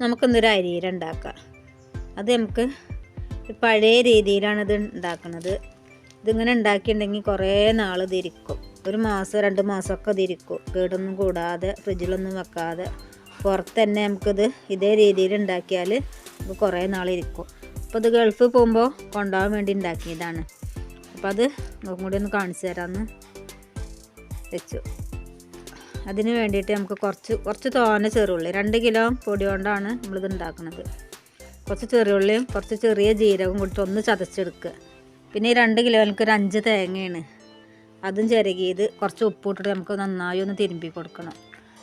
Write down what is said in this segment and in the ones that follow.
നമുക്കൊന്നൊരു അരിയില ഉണ്ടാക്കാം അത് നമുക്ക് പഴയ രീതിയിലാണ് ഇത് ഉണ്ടാക്കുന്നത്. ഇതിങ്ങനെ ഉണ്ടാക്കിയിട്ടുണ്ടെങ്കിൽ കുറേ നാൾ ഇതിരിക്കും ഒരു മാസം രണ്ട് മാസമൊക്കെ ഇതിരിക്കും കേടൊന്നും കൂടാതെ ഫ്രിഡ്ജിലൊന്നും വെക്കാതെ. പുറത്ത് തന്നെ നമുക്കിത് ഇതേ രീതിയിൽ ഉണ്ടാക്കിയാൽ നമുക്ക് കുറേ നാളിരിക്കും അപ്പോൾ ഇത് ഗൾഫ് പോകുമ്പോൾ കൊണ്ടുപോകാൻ വേണ്ടി ഉണ്ടാക്കിയതാണ്. അപ്പോൾ അത് കൂടി ഒന്ന് കാണിച്ചു തരാമെന്ന് വെച്ചു. അതിന് വേണ്ടിയിട്ട് നമുക്ക് കുറച്ച് കുറച്ച് തോന ചെറുള്ളി രണ്ട് കിലോ പൊടി കൊണ്ടാണ് നമ്മളിത് ഉണ്ടാക്കുന്നത്. കുറച്ച് ചെറിയുള്ളിയും കുറച്ച് ചെറിയ ജീരകവും കൂടിയിട്ട് ഒന്ന് ചതച്ചെടുക്കുക. പിന്നെ ഈ രണ്ട് കിലോയിലേക്ക് ഒരു അഞ്ച് തേങ്ങയാണ്. അതും ചിരകിയത് കുറച്ച് ഉപ്പിട്ടിട്ട് നമുക്ക് നന്നായി ഒന്ന് തിരുമ്പി കൊടുക്കണം.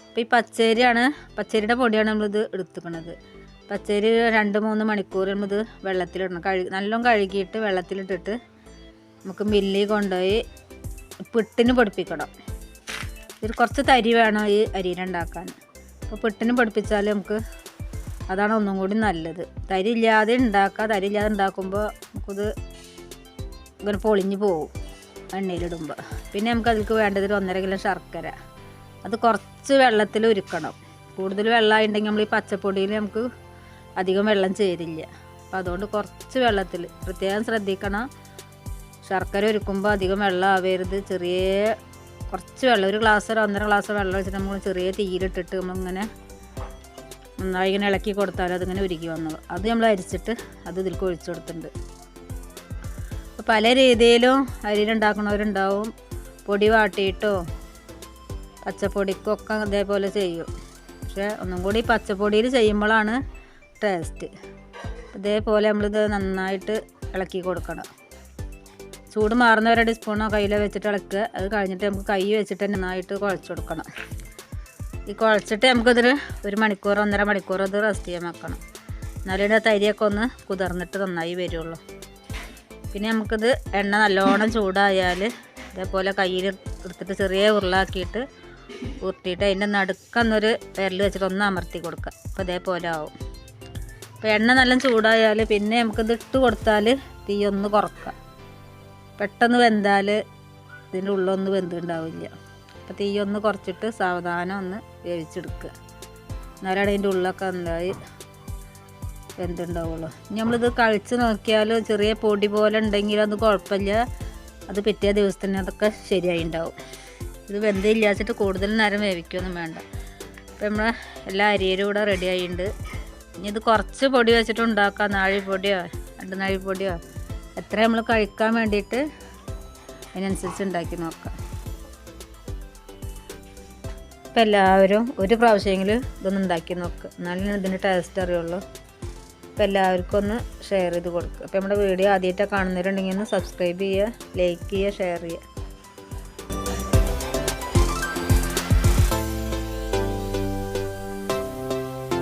അപ്പോൾ ഈ പച്ചരിയാണ് പച്ചരിയുടെ പൊടിയാണ് നമ്മളിത് എടുത്തുക്കണത്. പച്ചരി രണ്ട് മൂന്ന് മണിക്കൂർ നമ്മളിത് വെള്ളത്തിലിടണം. കഴുകി നല്ലോണം കഴുകിയിട്ട് വെള്ളത്തിലിട്ടിട്ട് നമുക്ക് മില്ലിൽ കൊണ്ടുപോയി പിട്ടിന് പൊടിപ്പിക്കണം. ഇതിൽ കുറച്ച് തരി വേണം ഈ അരിയിലുണ്ടാക്കാൻ അപ്പോൾ പെട്ടെന്ന് പഠിപ്പിച്ചാൽ നമുക്ക് അതാണ് ഒന്നും കൂടി നല്ലത്. തരി ഇല്ലാതെ ഉണ്ടാക്കുക തരി ഇല്ലാതെ ഉണ്ടാക്കുമ്പോൾ നമുക്കിത് ഇങ്ങനെ പൊളിഞ്ഞ് പോവും എണ്ണയിലിടുമ്പോൾ പിന്നെ നമുക്ക് അതിൽക്ക് വേണ്ടത് ഒന്നര കിലോ ശർക്കര. അത് കുറച്ച് വെള്ളത്തിൽ ഉരുക്കണം. കൂടുതൽ വെള്ളമായിട്ടുണ്ടെങ്കിൽ നമ്മൾ ഈ പച്ചപ്പൊടിയിൽ നമുക്ക് അധികം വെള്ളം ചേരില്ല. അപ്പം അതുകൊണ്ട് കുറച്ച് വെള്ളത്തിൽ പ്രത്യേകം ശ്രദ്ധിക്കണം. ശർക്കര ഒരുക്കുമ്പോൾ അധികം വെള്ളം ആവരുത്. ചെറിയ കുറച്ച് വെള്ളം ഒരു ഗ്ലാസ് ഒരു ഒന്നര ഗ്ലാസ് വെള്ളം വെച്ചിട്ട് നമ്മൾ ചെറിയ തീയിലിട്ടിട്ട് നമ്മളിങ്ങനെ നന്നായി ഇങ്ങനെ ഇളക്കി കൊടുത്താൽ അതിങ്ങനെ ഉരുകി വന്നു അത് നമ്മൾ അരിച്ചിട്ട് അത് ഇതിലേക്ക് ഒഴിച്ചു കൊടുത്തിട്ടുണ്ട്. പല രീതിയിലും അരിയിലുണ്ടാക്കുന്നവരുണ്ടാവും. പൊടി വാട്ടിയിട്ടോ പച്ചപ്പൊടിക്കൊക്കെ ഇതേപോലെ ചെയ്യും. പക്ഷേ ഒന്നും കൂടി പച്ചപ്പൊടിയിൽ ചെയ്യുമ്പോഴാണ് ടേസ്റ്റ് ഇതേപോലെ നമ്മളിത് നന്നായിട്ട് ഇളക്കി കൊടുക്കണം. ചൂട് മാറുന്നവരുടെ ടീസ്പൂണോ കയ്യിലോ വെച്ചിട്ട് ഇളക്കുക. അത് കഴിഞ്ഞിട്ട് നമുക്ക് കൈ വെച്ചിട്ട് തന്നെ നന്നായിട്ട് കുഴച്ച് കൊടുക്കണം. ഈ കുഴച്ചിട്ട് നമുക്കിതിൽ ഒരു മണിക്കൂർ ഒന്നര മണിക്കൂർ അത് റെസ്റ്റ് ചെയ്യാൻ വെക്കണം. എന്നാലും ഇതിന്റെ തരിയൊക്കെ ഒന്ന് കുതിർന്നിട്ട് നന്നായി വരുള്ളൂ. പിന്നെ നമുക്കിത് എണ്ണ നല്ലോണം ചൂടായാൽ ഇതേപോലെ കയ്യിൽ എടുത്തിട്ട് ചെറിയ ഉരുളാക്കിയിട്ട് ഉരുട്ടിയിട്ട് അതിന്റെ നടുക്കൊന്നൊരു വിരൽ വെച്ചിട്ട് ഒന്ന് അമർത്തി കൊടുക്കുക. അപ്പോൾ ഇതേപോലെ ആവും. അപ്പോൾ എണ്ണ നല്ല ചൂടായാൽ പിന്നെ നമുക്കിത് ഇട്ട് കൊടുത്താൽ തീ ഒന്ന് കുറക്കാം. പെട്ടെന്ന് വെന്താൽ ഇതിന്റെ ഉള്ളൊന്നും വെന്തുണ്ടാവില്ല. അപ്പോൾ തീ ഒന്ന് കുറച്ചിട്ട് സാവധാനം ഒന്ന് വേവിച്ചെടുക്കുക. എന്നാലാണ് അതിന്റെ ഉള്ളൊക്കെ എന്തായി വെന്തുണ്ടാവുള്ളൂ. ഇനി നമ്മളിത് കഴിച്ച് നോക്കിയാൽ ചെറിയ പൊടി പോലെ ഉണ്ടെങ്കിൽ അത് കുഴപ്പമില്ല. അത് പിറ്റേ ദിവസത്തിന് അതൊക്കെ ശരിയായി ഉണ്ടാവും ഇത് വെന്തില്ലാച്ചിട്ട് കൂടുതൽ നേരം വേവിക്കുകയൊന്നും വേണ്ട. അപ്പോൾ നമ്മൾ എല്ലാ അരിയരും കൂടെ റെഡി ആയിട്ടുണ്ട് ഇനി ഇത് കുറച്ച് പൊടി വെച്ചിട്ട് ഉണ്ടാക്കാം. നാഴിപ്പൊടിയോ രണ്ട് നാഴിപ്പൊടിയോ എത്ര നമ്മൾ കഴിക്കാൻ വേണ്ടിയിട്ട് അതിനനുസരിച്ച് ഉണ്ടാക്കി നോക്കാം. ഇപ്പം എല്ലാവരും ഒരു പ്രാവശ്യമെങ്കിലും ഇതൊന്ന് ഉണ്ടാക്കി നോക്കുക എന്നാലും ഇതിന്റെ ടേസ്റ്റ് അറിയുള്ളൂ. അപ്പോൾ എല്ലാവർക്കും ഒന്ന് ഷെയർ ചെയ്ത് കൊടുക്കുക അപ്പോൾ നമ്മുടെ വീഡിയോ ആദ്യമായിട്ടാണ് കാണുന്നവരുണ്ടെങ്കിൽ ഒന്ന് സബ്സ്ക്രൈബ് ചെയ്യുക ലൈക്ക് ചെയ്യുക ഷെയർ ചെയ്യുക.